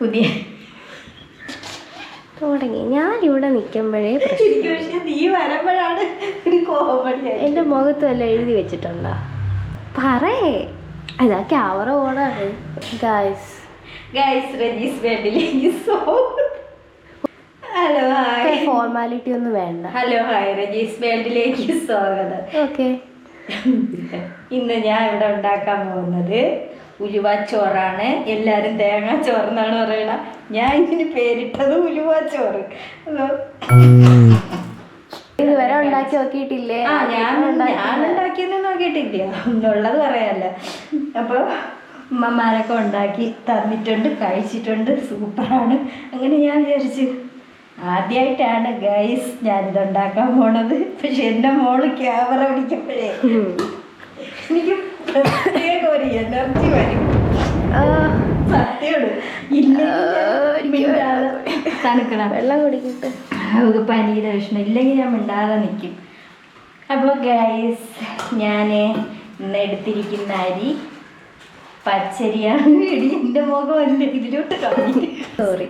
പുതിയ തുടങ്ങി. ഞാൻ ഇവിടെ നിൽക്കുമ്പോഴേ എന്റെ മുഖത്ത് വല്ല എഴുതി വെച്ചിട്ടുണ്ടോ? പറയേ. അതാ ക്യാമറ ഓണാണ്. ഗായ്സ് ഗായ്സ് രജീസ് വേണ്ടിലേക്ക് സോ. ഹലോ ഹായ് ഫോർമാലിറ്റി ഒന്നും വേണ്ട. ഹലോ ഹായ് രജീസ് വേൾഡിലേക്ക് സ്വാഗതം. ഓക്കെ ഇന്ന് ഞാൻ ഇവിടെ ഉണ്ടാക്കാൻ പോകുന്നത് ഉലുവാച്ചോറാണ്. എല്ലാവരും തേങ്ങാച്ചോറെന്നാണ് പറയണ. ഞാൻ ഇതിന് പേരിട്ടത് ഉലുവാച്ചോറ്. ഇതുവരെ ഉണ്ടാക്കി നോക്കിയിട്ടില്ലേ? ആ ഞാൻ ഞാൻ ഉണ്ടാക്കിയെന്ന് നോക്കിയിട്ടില്ല. ഉള്ളത് പറയാല്ല. അപ്പോൾ ഉമ്മമാരൊക്കെ ഉണ്ടാക്കി തന്നിട്ടുണ്ട് കഴിച്ചിട്ടുണ്ട്. സൂപ്പറാണ്. അങ്ങനെ ഞാൻ വിചാരിച്ചു ആദ്യമായിട്ടാണ് ഗൈസ് ഞാൻ ഉണ്ടാക്കാൻ പോണത്. പക്ഷെ എന്റെ മോൾ ക്യാമറ പിടിക്കുമ്പോഴേ എനിക്ക് പ്രത്യേക ഒരു എനർജി വരും. സത്യമാണ്. ഇല്ലെങ്കിൽ തണുക്കണം. വെള്ളം കുടിക്കട്ടെ. നമുക്ക് പനിയുടെ വിഷമം ഇല്ലെങ്കിൽ ഞാൻ മിണ്ടാതെ നിൽക്കും. അപ്പോൾ ഗൈസ് ഞാൻ ഇന്ന് എടുത്തിരിക്കുന്ന അരി പച്ചരിയാണ്. എന്റെ മുഖം മുഖമല്ല ഇതിലോട്ട് കളഞ്ഞു സോറി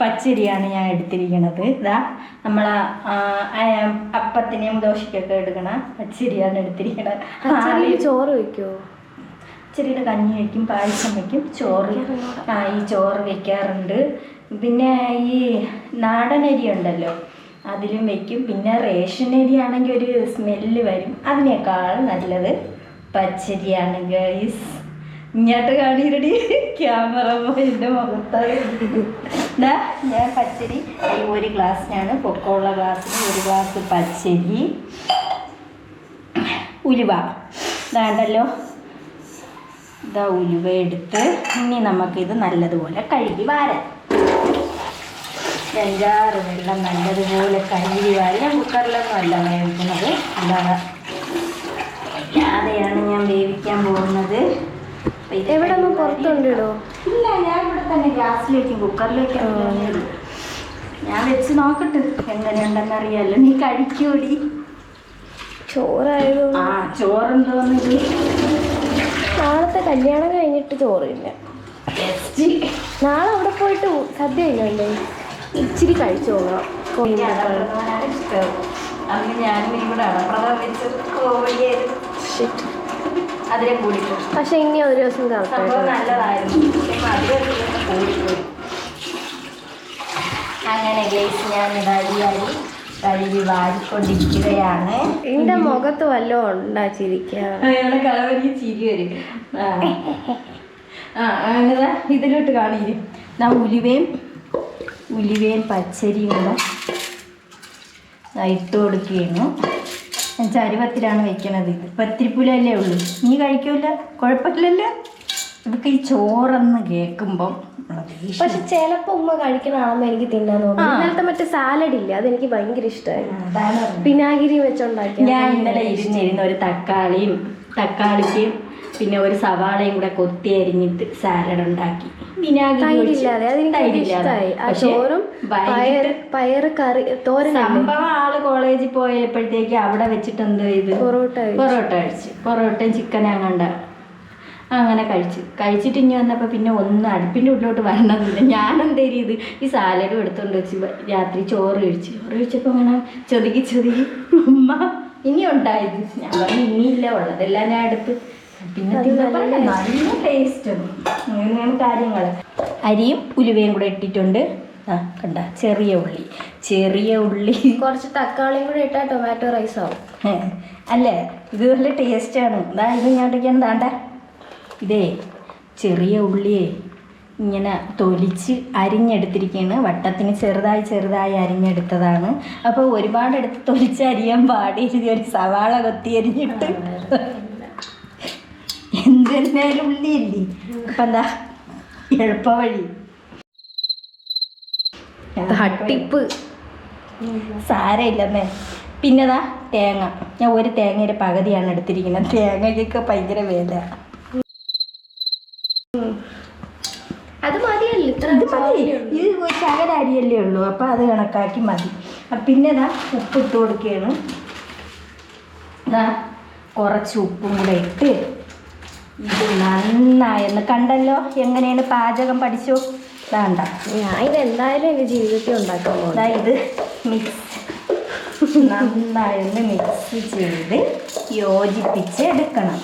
പച്ചരിയാണ് ഞാൻ എടുത്തിരിക്കുന്നത് ഇതാ നമ്മൾ അപ്പത്തിനെയും ദോശയ്ക്കൊക്കെ എടുക്കണ പച്ചരിയാണ് എടുത്തിരിക്കണത്. പച്ചരിയിൽ ചോറ് വയ്ക്കുമോ ചെറിയുടെ കഞ്ഞി വയ്ക്കും പായസം വയ്ക്കും ചോറ്. ആ ഈ ചോറ് വെക്കാറുണ്ട്. പിന്നെ ഈ നാടൻ അരി ഉണ്ടല്ലോ അതിലും വെക്കും. പിന്നെ റേഷൻ അരി ആണെങ്കിൽ ഒരു സ്മെല്ല് വരും. അതിനേക്കാൾ നല്ലത് പച്ചരിയാണ് ഗൈസ്. ഇങ്ങോട്ട് കാണിയിരടി. ക്യാമറ എന്റെ മുഖത്താണ് ദാ ഞാൻ പച്ചരി ഒരു ഒരു ഗ്ലാസ്സിനാണ് പൊക്കമുള്ള ഗ്ലാസ്സിന് ഒരു ഗ്ലാസ് പച്ചരി ഉലുവ. ഇതാണ്ടല്ലോ. ഇതാ ഉലുവ എടുത്ത് ഇനി നമുക്കിത് നല്ലതുപോലെ കഴുകി വാരാം. അഞ്ചാറ് വെള്ളം നല്ലതുപോലെ കഴുകി വാരി. ഞാൻ കുക്കറിലൊന്നും അല്ല വേവിക്കുന്നത്. അല്ലാതെ അല്ലാതെയാണ് ഞാൻ വേവിക്കാൻ പോകുന്നത്. എവിടെ ഒന്ന് പുറത്തുണ്ടിടോ? ഇല്ല ഞാൻ ഇവിടെ തന്നെ ഗ്യാസിലേക്കും കുക്കറിലേക്കും ഞാൻ വെച്ച് നോക്കട്ടെ എങ്ങനെയുണ്ടെന്ന് അറിയാലോ നീ കഴിക്കൂടി. ചോറായത് ആ ചോറുണ്ടോന്ന് നാളത്തെ കല്യാണം കഴിഞ്ഞിട്ട് ചോറില്ല. നാളെ അവിടെ പോയിട്ട് സദ്യ ഇല്ലല്ലേ ഇച്ചിരി കഴിച്ചു? പോകണം അന്ന് ഞാനും ഇവിടെ അടപ്രഥം വെച്ച് അതിനെ പക്ഷെ ഇനി ഒരു ദിവസം സംഭവം നല്ലതായിരുന്നു. കൂടിപ്പോയി അങ്ങനെ ഗേസ് ഞാൻ ഇടരിയായി കഴുകി വാരിക്കൊണ്ടിരിക്കുകയാണ്. എന്റെ മുഖത്ത് വല്ലതും അയാളെ കളവരി ചിരി വരും. ആ. അങ്ങനെ ഇതിലോട്ട് കാണിയിരും ഞാൻ ഉലുവയും ഉലുവയും പച്ചരിയും കൂടെ ഇട്ട് കൊടുക്കുകയാണ്. ഞാൻ ചരുവത്തിലാണ് വെക്കണത്. ഇത് പത്തിരിപ്പുലല്ലേ ഉള്ളൂ. നീ കഴിക്കൂല? കുഴപ്പമില്ലല്ലോ? ഇവക്ക് ഈ ചോറെന്ന് കേൾക്കുമ്പം പക്ഷെ ചിലപ്പോ ഉമ്മ കഴിക്കണാണെന്ന് എനിക്ക് തിന്നാൻ തോന്നുന്നു ഇന്നലത്തെ മറ്റേ സാലഡ് ഇല്ല അതെനിക്ക് ഭയങ്കര ഇഷ്ടമായി വെച്ചോണ്ടാക്കി വിനാഗിരി വെച്ചുണ്ടാക്കിയ ഞാൻ ഇന്നലെ ഇരുന്നിരുന്ന ഒരു തക്കാളിയും തക്കാളിക്കും പിന്നെ ഒരു സവാളയും കൂടെ കൊത്തി അരിഞ്ഞിട്ട് സാലഡ് ഉണ്ടാക്കി. തൈരില്ലാതെ ആ ചോറും പയറ് പയറ് കറി തോരൻ സംഭവം ആൾ കോളേജിൽ പോയപ്പോഴത്തേക്ക് അവിടെ വെച്ചിട്ട് എന്ത് ചെയ്ത്? പൊറോട്ട. പൊറോട്ട കഴിച്ച്. പൊറോട്ടയും ചിക്കൻ അങ്ങണ്ട അങ്ങനെ കഴിച്ച്. കഴിച്ചിട്ട് ഇനി വന്നപ്പോൾ പിന്നെ ഒന്ന് അടുപ്പിന്റെ ഉള്ളിലോട്ട് വരണമെന്നില്ല. ഞാൻ ഇത് ഈ സാലഡും എടുത്തുകൊണ്ട് വെച്ച് രാത്രി ചോറ് കഴിച്ച്. ചോറ് കഴിച്ചപ്പോൾ അങ്ങനെ ചെതുകി ചെതുകി ഉമ്മ ഇനി ഉണ്ടായത് ഞാൻ പറഞ്ഞു ഇനിയില്ല ഉള്ളതെല്ലാം ഞാൻ എടുത്ത് പിന്നെ നല്ല ടേസ്റ്റ് അങ്ങനെയാണ് കാര്യങ്ങൾ അരിയും ഉലുവയും കൂടെ ഇട്ടിട്ടുണ്ട്. ആ കണ്ട ചെറിയ ഉള്ളി. ചെറിയ ഉള്ളി. കുറച്ച് തക്കാളിയും കൂടെ ഇട്ടാ ടൊമാറ്റോ റൈസ് ആവും. അല്ലേ? ഇത് നല്ല ടേസ്റ്റാണ് ഇതാ ഇത് ഞാണ്ടൊക്കെയാണ് താണ്ട ഇതേ ചെറിയ ഉള്ളിയെ ഇങ്ങനെ തൊലിച്ച് അരിഞ്ഞെടുത്തിരിക്കുകയാണ് വട്ടത്തിന് ചെറുതായി ചെറുതായി അരിഞ്ഞെടുത്തതാണ്. അപ്പോൾ ഒരുപാട് എടുത്ത് തൊലിച്ച് അരിയാൻ പാടിയിരുന്ന ഒരു സവാള കൊത്തി അരിഞ്ഞിട്ട്. എന്തെന്നാലും ഉള്ളിയില്ലേ അപ്പൊ എന്താ? എളുപ്പവഴി. തട്ടിപ്പ്. സാരമില്ലെന്നേ പിന്നെതാ തേങ്ങ. ഞാൻ ഒരു തേങ്ങയുടെ പകുതിയാണ് എടുത്തിരിക്കുന്നത്. തേങ്ങയ്ക്കൊക്കെ ഭയങ്കര വില. അത് മതിയല്ലോ. ഇത് മതി. ഇത് ഒരു ശകല അരിയല്ലേ ഉള്ളൂ. അപ്പോൾ അത് കണക്കാക്കി മതി. പിന്നെതാ ഉപ്പ് ഇട്ട് കൊടുക്കുകയാണ് കുറച്ച് ഉപ്പും കൂടെ ഇട്ട് ഇത് നന്നായെന്ന് കണ്ടല്ലോ. എങ്ങനെയാണ് പാചകം പഠിച്ചു? വേണ്ട. ഞാൻ ഇത് എന്തായാലും എന്റെ ജീവിതത്തിൽ ഉണ്ടാക്കാൻ പോകും ഇത് മിക്സ് നന്നായിരുന്നു മിക്സ് ചെയ്ത് യോജിപ്പിച്ച് എടുക്കണം.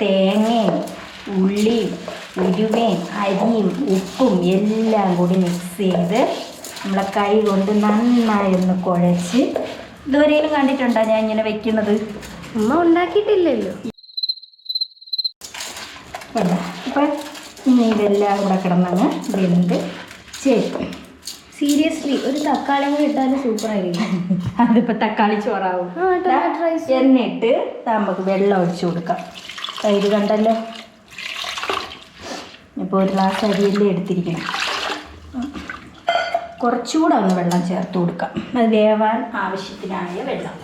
തേങ്ങയും ഉള്ളിയും ഉരുവയും അരിയും ഉപ്പും എല്ലാം കൂടി മിക്സ് ചെയ്ത് നമ്മളെ കൈ കൊണ്ട് നന്നായി ഒന്ന് കുഴച്ച്. ഇതുവരെയും കണ്ടിട്ടുണ്ടോ ഞാൻ ഇങ്ങനെ വെക്കുന്നത്? ഉമ്മ ഉണ്ടാക്കിയിട്ടില്ലല്ലോ വേണ്ട അപ്പം ഇനി ഇതെല്ലാം കൂടെ കിടന്നങ്ങ് വെന്ത് ചേർക്കും. സീരിയസ്ലി ഒരു തക്കാളി കൂടി ഇട്ടാലും സൂപ്പർ ആയിരിക്കും അതിപ്പോൾ തക്കാളി ചോറാവും. എന്നിട്ട് നമുക്ക് വെള്ളം ഒഴിച്ചു കൊടുക്കാം. തൈര് കണ്ടല്ലോ. ഇപ്പോൾ ഒരു ഗ്ലാസ് അരിയല്ലേ എടുത്തിരിക്കണം. കുറച്ചുകൂടെ ഒന്ന് വെള്ളം ചേർത്ത് കൊടുക്കാം. അത് വേവാൻ ആവശ്യത്തിനായ വെള്ളം.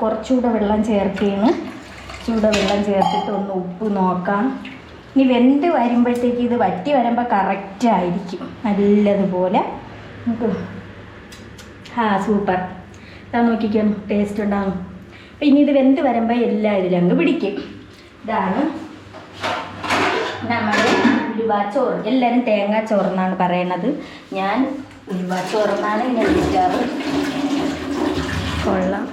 കുറച്ചുകൂടെ വെള്ളം ചേർക്കുകയാണ് ചൂടെ വെള്ളം ചേർത്തിട്ട് ഒന്ന് ഉപ്പ് നോക്കാം. ഇനി വെന്ത് വരുമ്പോഴത്തേക്ക് ഇത് വറ്റി വരുമ്പോൾ കറക്റ്റ് ആയിരിക്കും. നല്ലതുപോലെ ആ സൂപ്പർ ഇതാ നോക്കിക്കാം ടേസ്റ്റ് ഉണ്ടാകും അപ്പം ഇനി ഇത് വെന്ത് വരുമ്പോൾ എല്ലാം അങ്ങ് പിടിക്കും. ഇതാണ് നമ്മുടെ ഉലുവാച്ചോറ് എല്ലാവരും തേങ്ങാച്ചോറ് എന്നാണ് പറയണത്. ഞാൻ ഉലുവാച്ചോറ് എന്നാണ് ഞാൻ വിളിക്കാറ് കൊള്ളാം.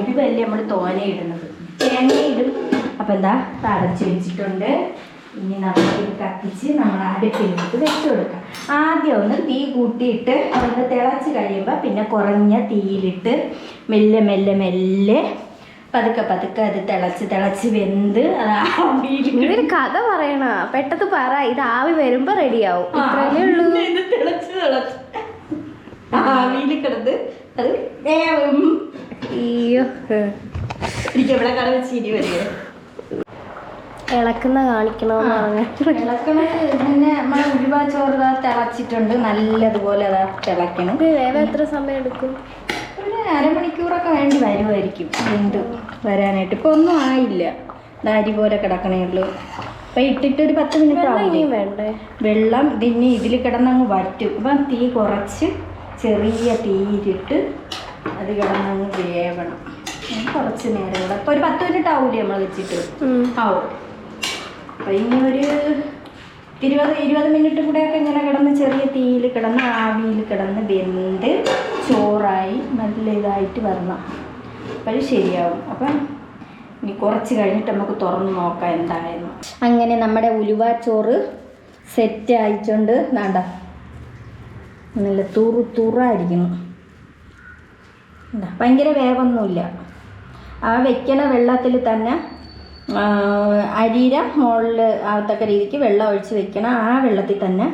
ഉലുവല്ലേ നമ്മൾ തോനെ ഇടുന്നത്? ഇടും അപ്പം എന്താ? തടച്ചു വെച്ചിട്ടുണ്ട്. ഇനി നമ്മൾ ഇത് കത്തിച്ച് നമ്മൾ അടുപ്പിലേക്ക് വെച്ച് കൊടുക്കാം. ആദ്യം ഒന്ന് തീ കൂട്ടിയിട്ട് അതൊന്ന് തിളച്ച് കഴിയുമ്പോൾ പിന്നെ കുറഞ്ഞ തീയിലിട്ട് മെല്ലെ മെല്ലെ മെല്ലെ പതുക്കെ പതുക്കെ അത് തിളച്ച് തിളച്ച് വെന്ത് ഒരു കഥ പറയണ. പെട്ടത് പറ. ഇത് ആവി വരുമ്പോ റെഡിയാവും. ഇത്രയല്ലേ ഉള്ളൂ. ഇത് തിളച്ച് തിളച്ച് ആവിയിൽ കിടന്ന് അത് അയ്യോ. ഇളക്കുന്ന കാണിക്കണമെന്ന് പറഞ്ഞു. തിളക്കണത് പിന്നെ നമ്മൾ ഉരുവാ ചോറ് ഇതാ തിളച്ചിട്ടുണ്ട്. നല്ലതുപോലെ അതാ തിളക്കണം വേറെ എത്ര സമയം എടുക്കും? ഒരു അരമണിക്കൂറൊക്കെ വേണ്ടി വരുമായിരിക്കും എന്ത് വരാനായിട്ട്. ഇപ്പൊ ഒന്നും ആയില്ല. ദാരി പോലെ കിടക്കണേ ഉള്ളൂ. അപ്പൊ ഇട്ടിട്ട് ഒരു പത്ത് മിനിറ്റ് ആവുകയും വേണ്ടേ? വെള്ളം ഇതിന് ഇതിൽ കിടന്നങ്ങ് വറ്റും. അപ്പം തീ കുറച്ച് ചെറിയ തീയിലിട്ട് അത് കിടന്നങ്ങ് വേവണം. കുറച്ച് നേരം കൂടെ അപ്പോൾ ഒരു പത്ത് മിനിറ്റ് ആവൂലേ നമ്മൾ വെച്ചിട്ട്. ആവും. അപ്പൊ ഇനി ഒരു ഇരുപത് ഇരുപത് മിനിറ്റ് കൂടെയൊക്കെ ഇങ്ങനെ കിടന്ന് ചെറിയ തീയിൽ കിടന്ന് ആവിയിൽ കിടന്ന് വെന്ത് ചോറായി നല്ല ഇതായിട്ട് വരണം. അപ്പോൾ ശരിയാവും. അപ്പം ഇനി കുറച്ച് കഴിഞ്ഞിട്ട് നമുക്ക് തുറന്ന് നോക്കാം എന്തായിരുന്നു അങ്ങനെ നമ്മുടെ ഉലുവ ചോറ് സെറ്റ് ആയിട്ടുണ്ട്. വേണ്ട നല്ല തുറു തുറായിരിക്കുന്നു. ഭയങ്കര വേവൊന്നുമില്ല. ആ വെക്കണ വെള്ളത്തിൽ തന്നെ അരിയുടെ മുകളിൽ ആകത്തക്ക രീതിക്ക് വെള്ളം ഒഴിച്ച് വെക്കണം ആ വെള്ളത്തിൽ തന്നെ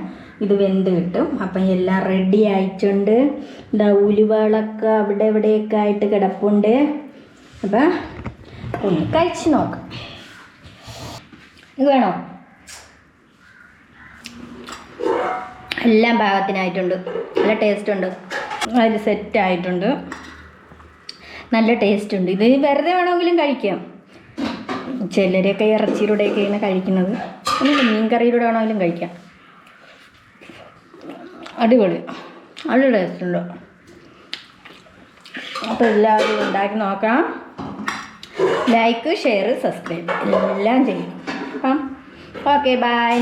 ഇത് വെന്ത് കിട്ടും. അപ്പം എല്ലാം റെഡി ആയിട്ടുണ്ട്. ഇതാ ഉലുവകളൊക്കെ അവിടെ ഇവിടെയൊക്കെ ആയിട്ട് കിടപ്പുണ്ട്. അപ്പം ഒന്ന് കഴിച്ച് നോക്കാം. ഇത് വേണോ? എല്ലാം പാകത്തിനായിട്ടുണ്ട്. നല്ല ടേസ്റ്റ് ഉണ്ട്. അതിൽ സെറ്റ് ആയിട്ടുണ്ട്. നല്ല ടേസ്റ്റ് ഉണ്ട് ഇത് വെറുതെ വേണമെങ്കിലും കഴിക്കാം. ഇറച്ചിയിലൂടെയൊക്കെ ഇങ്ങനെ കഴിക്കുന്നത്. അല്ലെങ്കിൽ മീൻ കറിയിലൂടെ വേണമെങ്കിലും കഴിക്കാം. അടിപൊളി. അടിപൊളി ടേസ്റ്റ് ഉണ്ട് അപ്പോൾ എല്ലാവരും ഉണ്ടാക്കി നോക്കാം ലൈക്ക് ഷെയർ സബ്സ്ക്രൈബ് എല്ലാം ചെയ്യും അപ്പം ഓക്കെ ബൈ.